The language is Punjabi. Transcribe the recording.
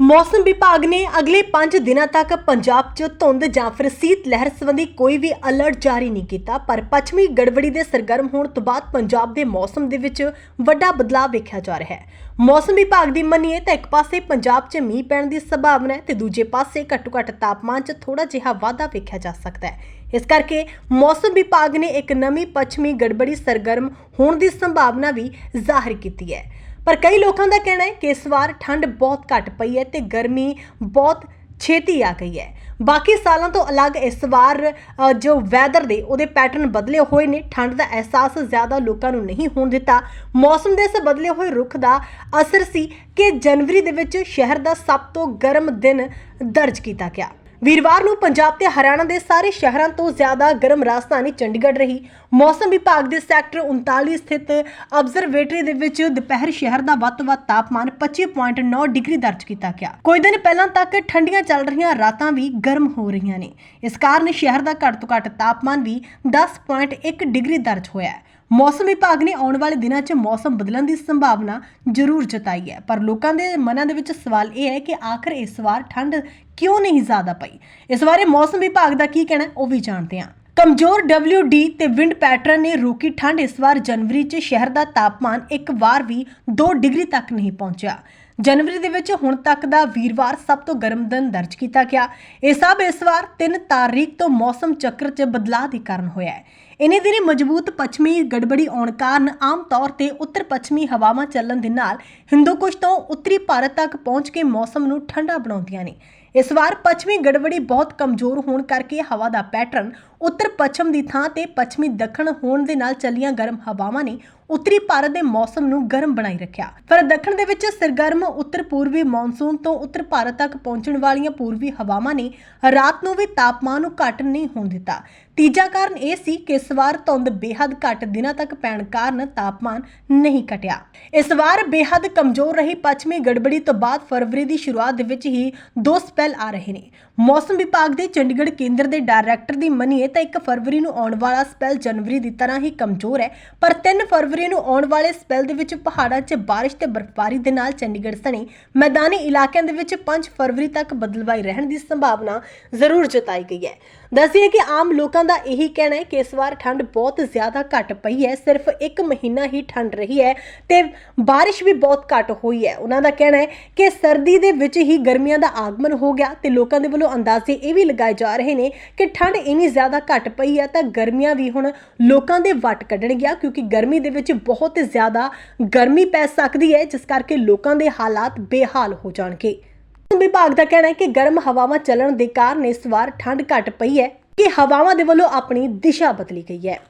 ਮੌਸਮ ਵਿਭਾਗ ਨੇ ਅਗਲੇ 5 ਦਿਨਾਂ ਤੱਕ ਪੰਜਾਬ 'ਚ ਧੁੰਦ ਜਾਂ ਫਿਰ ਸੀਤ ਲਹਿਰ ਸੰਬੰਧੀ ਕੋਈ ਵੀ ਅਲਰਟ ਜਾਰੀ ਨਹੀਂ ਕੀਤਾ, ਪਰ ਪੱਛਮੀ ਗੜਬੜੀ ਦੇ ਸਰਗਰਮ ਹੋਣ ਤੋਂ ਬਾਅਦ ਪੰਜਾਬ ਦੇ ਮੌਸਮ ਦੇ ਵਿੱਚ ਵੱਡਾ ਬਦਲਾਅ ਵੇਖਿਆ ਜਾ ਰਿਹਾ ਹੈ। ਮੌਸਮ ਵਿਭਾਗ ਦੀ ਮੰਨੀਏ ਤਾਂ ਇੱਕ ਪਾਸੇ ਪੰਜਾਬ 'ਚ ਮੀਂਹ ਪੈਣ ਦੀ ਸੰਭਾਵਨਾ ਹੈ ਤੇ ਦੂਜੇ ਪਾਸੇ ਘੱਟੋ-ਘੱਟ ਤਾਪਮਾਨ 'ਚ ਥੋੜਾ ਜਿਹਾ ਵਾਧਾ ਵੇਖਿਆ ਜਾ ਸਕਦਾ ਹੈ। ਇਸ ਕਰਕੇ ਮੌਸਮ ਵਿਭਾਗ ਨੇ ਇੱਕ ਨਵੀਂ ਪੱਛਮੀ ਗੜਬੜੀ ਸਰਗਰਮ ਹੋਣ ਦੀ ਸੰਭਾਵਨਾ ਵੀ ਜ਼ਾਹਿਰ ਕੀਤੀ ਹੈ। ਪਰ ਕਈ ਲੋਕਾਂ ਦਾ ਕਹਿਣਾ ਹੈ ਕਿ ਇਸ ਵਾਰ ਠੰਡ ਬਹੁਤ ਘੱਟ ਪਈ ਹੈ ਤੇ ਗਰਮੀ ਬਹੁਤ ਛੇਤੀ ਆ ਗਈ ਹੈ। ਬਾਕੀ ਸਾਲਾਂ ਤੋਂ ਅਲੱਗ ਇਸ ਵਾਰ ਜੋ ਵੈਦਰ ਦੇ ਉਹਦੇ ਪੈਟਰਨ ਬਦਲੇ ਹੋਏ ਨੇ, ਠੰਡ ਦਾ ਅਹਿਸਾਸ ਜ਼ਿਆਦਾ ਲੋਕਾਂ ਨੂੰ ਨਹੀਂ ਹੋਣ ਦਿੱਤਾ। ਮੌਸਮ ਦੇ ਇਸ ਬਦਲੇ ਹੋਏ ਰੁੱਖ ਦਾ ਅਸਰ ਸੀ ਕਿ ਜਨਵਰੀ ਦੇ ਵਿੱਚ ਸ਼ਹਿਰ ਦਾ ਸਭ ਤੋਂ ਗਰਮ ਦਿਨ ਦਰਜ ਕੀਤਾ ਗਿਆ। ਵੀਰਵਾਰ ਨੂੰ ਪੰਜਾਬ ਤੇ ਹਰਿਆਣਾ ਦੇ ਸਾਰੇ ਸ਼ਹਿਰਾਂ ਤੋਂ ਜ਼ਿਆਦਾ ਗਰਮ ਰਾਜਧਾਨੀ ਚੰਡੀਗੜ੍ਹ ਰਹੀ। ਮੌਸਮ ਵਿਭਾਗ ਦੇ ਸੈਕਟਰ 39 ਸਥਿਤ ਅਬਜ਼ਰਵੇਟਰੀ ਦੇ ਵਿੱਚ ਦੁਪਹਿਰ ਸ਼ਹਿਰ ਦਾ ਵੱਧ ਤੋਂ ਵੱਧ ਤਾਪਮਾਨ 25.9 ਡਿਗਰੀ ਦਰਜ ਕੀਤਾ ਗਿਆ। ਕੁਝ ਦਿਨ ਪਹਿਲਾਂ ਤੱਕ ਠੰਡੀਆਂ ਚੱਲ ਰਹੀਆਂ ਰਾਤਾਂ ਵੀ ਗਰਮ ਹੋ ਰਹੀਆਂ ਨੇ। ਇਸ ਕਾਰਨ ਸ਼ਹਿਰ ਦਾ ਘੱਟ ਤੋਂ ਘੱਟ ਤਾਪਮਾਨ ਵੀ 10.1 ਡਿਗਰੀ ਦਰਜ ਹੋਇਆ ਹੈ। ਮੌਸਮ ਵਿਭਾਗ ਨੇ ਆਉਣ ਵਾਲੇ ਦਿਨਾਂ 'ਚ ਮੌਸਮ ਬਦਲਣ ਦੀ ਸੰਭਾਵਨਾ ਜ਼ਰੂਰ ਜਤਾਈ ਹੈ। ਪਰ ਲੋਕਾਂ ਦੇ ਮਨਾਂ ਦੇ ਵਿੱਚ ਸਵਾਲ ਇਹ ਹੈ ਕਿ ਆਖਰ ਇਸ ਵਾਰ ਠੰਡ ਕਿਉਂ ਨਹੀਂ ਜ਼ਿਆਦਾ ਪਈ? ਇਸ ਬਾਰੇ ਮੌਸਮ ਵਿਭਾਗ ਦਾ ਕੀ ਕਹਿਣਾ ਉਹ ਵੀ ਜਾਣਦੇ ਹਾਂ। ਕਮਜ਼ੋਰ WD ਤੇ ਵਿੰਡ ਪੈਟਰਨ ਨੇ ਰੋਕੀ ਠੰਡ। ਇਸ ਵਾਰ ਜਨਵਰੀ 'ਚ ਸ਼ਹਿਰ ਦਾ ਤਾਪਮਾਨ ਇੱਕ ਵਾਰ ਵੀ 2 ਡਿਗਰੀ ਤੱਕ ਨਹੀਂ ਪਹੁੰਚਿਆ। ਜਨਵਰੀ ਦੇ ਵਿੱਚ ਹੁਣ ਤੱਕ ਦਾ ਵੀਰਵਾਰ ਸਭ ਤੋਂ ਗਰਮ ਦਿਨ ਦਰਜ ਕੀਤਾ ਗਿਆ। ਇਹ ਸਭ ਇਸ ਵਾਰ 3 ਤਾਰੀਖ ਤੋਂ ਮੌਸਮ ਚੱਕਰ 'ਚ ਬਦਲਾਅ ਦੇ ਕਾਰਨ ਹੋਇਆ ਹੈ। ਇਨੇ ਦਿਨੀ ਮਜ਼ਬੂਤ ਪੱਛਮੀ ਗੜਬੜੀ ਆਉਣ ਕਾਰਨ ਆਮ ਤੌਰ ਤੇ ਉੱਤਰ ਪੱਛਮੀ ਹਵਾਵਾਂ ਚੱਲਣ ਦੇ ਨਾਲ ਹਿੰਦੂਕੁਸ਼ ਤੋਂ ਉੱਤਰੀ ਭਾਰਤ ਤੱਕ ਪਹੁੰਚ ਕੇ ਮੌਸਮ ਨੂੰ ਠੰਡਾ ਬਣਾਉਂਦੀਆਂ ਨੇ। ਇਸ ਵਾਰ ਪੱਛਮੀ ਗੜਬੜੀ ਬਹੁਤ ਕਮਜ਼ੋਰ ਹੋਣ ਕਰਕੇ ਹਵਾ ਦਾ ਪੈਟਰਨ ਉੱਤਰ ਪੱਛਮ ਦੀ ਥਾਂ ਤੇ ਪੱਛਮੀ ਦੱਖਣ ਹੋਣ ਦੇ ਨਾਲ ਚੱਲੀਆਂ ਗਰਮ ਹਵਾਵਾਂ ਨੇ ਉੱਤਰੀ ਭਾਰਤ ਦੇ ਮੌਸਮ ਨੂੰ ਗਰਮ ਬਣਾਈ ਰੱਖਿਆ। ਪਰ ਦੱਖਣ ਦੇ ਵਿੱਚ ਸਰਗਰਮ ਉੱਤਰ ਪੂਰਬੀ ਮੌਨਸੂਨ ਤੋਂ ਉੱਤਰ ਭਾਰਤ ਤੱਕ ਪਹੁੰਚਣ ਵਾਲੀਆਂ ਪੂਰਬੀ ਹਵਾਵਾਂ ਨੇ ਰਾਤ ਨੂੰ ਵੀ ਤਾਪਮਾਨ ਨੂੰ ਘੱਟ ਨਹੀਂ ਹੋਣ ਦਿੱਤਾ। ਤੀਜਾ ਕਾਰਨ ਇਹ ਸੀ ਕਿ ਇਸ ਵਾਰ ਧੁੰਦ ਬੇਹੱਦ ਘੱਟ ਦਿਨਾਂ ਤੱਕ ਪੈਣ ਕਾਰਨ ਤਾਪਮਾਨ ਨਹੀਂ ਘਟਿਆ। ਇਸ ਵਾਰ ਬੇਹੱਦ ਕਮਜ਼ੋਰ ਰਹੀ ਪੱਛਮੀ ਗੜਬੜੀ ਤੋਂ ਬਾਅਦ ਫਰਵਰੀ ਦੀ ਸ਼ੁਰੂਆਤ ਦੇ ਵਿੱਚ ਹੀ ਦੋ ਸਪੈਲ ਆ ਰਹੇ ਨੇ। ਮੌਸਮ ਵਿਭਾਗ ਦੇ ਚੰਡੀਗੜ੍ਹ ਕੇਂਦਰ ਦੇ ਡਾਇਰੈਕਟਰ ਦੀ ਮੰਨੀਏ ਤਾਂ 1 ਫਰਵਰੀ ਨੂੰ ਆਉਣ ਵਾਲਾ ਸਪੈਲ ਜਨਵਰੀ ਦੀ ਤਰ੍ਹਾਂ ਹੀ ਕਮਜ਼ੋਰ ਹੈ, ਪਰ 3 ਫਰਵਰੀ ਨੂੰ ਆਉਣ ਵਾਲੇ ਸਪੈਲ ਦੇ ਵਿੱਚ ਪਹਾੜਾਂ 'ਚ ਬਾਰਿਸ਼ ਤੇ ਬਰਫ਼ਬਾਰੀ ਦੇ ਨਾਲ ਚੰਡੀਗੜ੍ਹ ਸਣੇ ਮੈਦਾਨੀ ਇਲਾਕਿਆਂ ਦੇ ਵਿੱਚ 5 ਫਰਵਰੀ ਤੱਕ ਬਦਲਵਾਈ ਰਹਿਣ ਦੀ ਸੰਭਾਵਨਾ ਜ਼ਰੂਰ ਜਤਾਈ ਗਈ ਹੈ। ਦੱਸੀਏ ਕਿ ਆਮ ਲੋਕਾਂ ਦਾ ਇਹੀ ਕਹਿਣਾ ਹੈ ਕਿ ਇਸ ਵਾਰ ਠੰਡ ਬਹੁਤ ਜ਼ਿਆਦਾ ਘੱਟ ਪਈ ਹੈ, ਸਿਰਫ 1 ਮਹੀਨਾ ਹੀ ਠੰਡ ਰਹੀ ਹੈ ਤੇ ਬਾਰਿਸ਼ ਵੀ ਬਹੁਤ ਘੱਟ ਹੋਈ ਹੈ। ਉਹਨਾਂ ਦਾ ਕਹਿਣਾ ਹੈ ਕਿ ਸਰਦੀ ਦੇ ਵਿੱਚ ਹੀ ਗਰਮੀਆਂ ਦਾ ਆਗਮਨ ਹੋ ਗਿਆ ਤੇ ਲੋਕਾਂ ਦੇ ਵੱਲੋਂ ਅੰਦਾਜ਼ੇ ਇਹ ਵੀ ਲਗਾਏ ਜਾ ਰਹੇ ਨੇ ਕਿ ਠੰਡ ਇੰਨੀ ਜ਼ਿਆਦਾ ਘੱਟ ਪਈ ਹੈ ਤਾਂ ਗਰਮੀਆਂ ਵੀ ਹੁਣ ਲੋਕਾਂ ਦੇ ਵੱਟ ਕੱਢਣਗੀਆਂ ਕਿਉਂਕਿ ਗਰਮੀ ਦੇ ਵਿੱਚ ਬਹੁਤ ਜ਼ਿਆਦਾ ਗਰਮੀ ਪੈ ਸਕਦੀ ਹੈ, ਜਿਸ ਕਰਕੇ ਲੋਕਾਂ ਦੇ ਹਾਲਾਤ ਬੇਹਾਲ ਹੋ ਜਾਣਗੇ। ਮੌਸਮ ਵਿਭਾਗ ਦਾ ਕਹਿਣਾ ਹੈ ਕਿ ਗਰਮ ਹਵਾਵਾਂ ਚੱਲਣ ਦੇ ਕਾਰਨ ਇਸ ਵਾਰ ਠੰਡ ਘੱਟ ਪਈ ਹੈ। ਕਿ ਹਵਾਵਾਂ ਦੇ ਵੱਲੋਂ ਆਪਣੀ ਦਿਸ਼ਾ ਬਦਲੀ ਗਈ ਹੈ।